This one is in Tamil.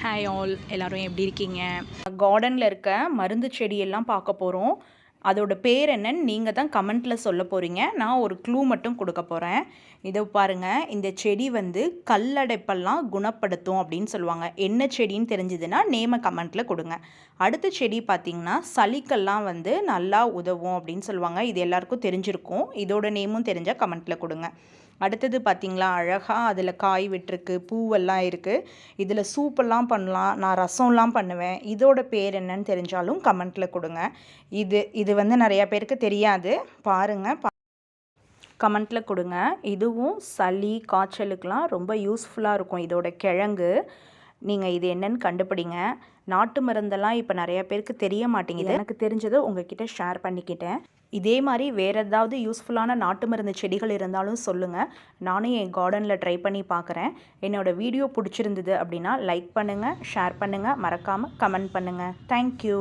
ஹாய் ஆல் எல்லோரும் எப்படி இருக்கீங்க? கார்டனில் இருக்க மருந்து செடியெல்லாம் பார்க்க போகிறோம் அதோட பேர் என்னன்னு நீங்கள் தான் கமெண்ட்டில் சொல்ல போகிறீங்க நான் ஒரு க்ளூ மட்டும் கொடுக்க போகிறேன் இதை பாருங்கள் இந்த செடி வந்து கல்லடைப்பெல்லாம் குணப்படுத்தும் அப்படின்னு சொல்லுவாங்க. என்ன செடின்னு தெரிஞ்சதுன்னா நேமை கமெண்ட்டில் கொடுங்க. அடுத்த செடி பார்த்திங்கன்னா சளிக்கெல்லாம் வந்து நல்லா உதவும் அப்படின்னு சொல்லுவாங்க. இது எல்லாருக்கும் தெரிஞ்சிருக்கும். இதோட நேமும் தெரிஞ்சால் கமெண்ட்டில் கொடுங்க. அடுத்தது பார்த்திங்களா அழகாக அதில் காய் விட்டுருக்கு பூவெல்லாம் இருக்குது இதில் சூப்பெல்லாம் பண்ணலாம் நான் ரசம்லாம் பண்ணுவேன். இதோட பேர் என்னன்னு தெரிஞ்சாலும் கமெண்ட்டில் கொடுங்க. இது இது வந்து நிறையா பேருக்கு தெரியாது. பாருங்கள் பா கமெண்ட்டில் கொடுங்க. இதுவும் சளி காய்ச்சலுக்கெலாம் ரொம்ப யூஸ்ஃபுல்லாக இருக்கும். இதோட கிழங்கு. நீங்கள் இது என்னன்னு கண்டுபிடிங்க. நாட்டு மருந்தெல்லாம் இப்போ நிறைய பேருக்கு தெரிய மாட்டேங்குது. எனக்கு தெரிஞ்சதை உங்ககிட்ட ஷேர் பண்ணிக்கிட்டேன். இதே மாதிரி வேறு ஏதாவது யூஸ்ஃபுல்லான நாட்டு மருந்து செடிகள் இருந்தாலும் சொல்லுங்கள் நானும் என் கார்டனில் ட்ரை பண்ணி பார்க்குறேன். என்னோடய வீடியோ பிடிச்சிருந்தது அப்படின்னா லைக் பண்ணுங்கள் ஷேர் பண்ணுங்கள் மறக்காமல் கமெண்ட் பண்ணுங்கள் தேங்க்யூ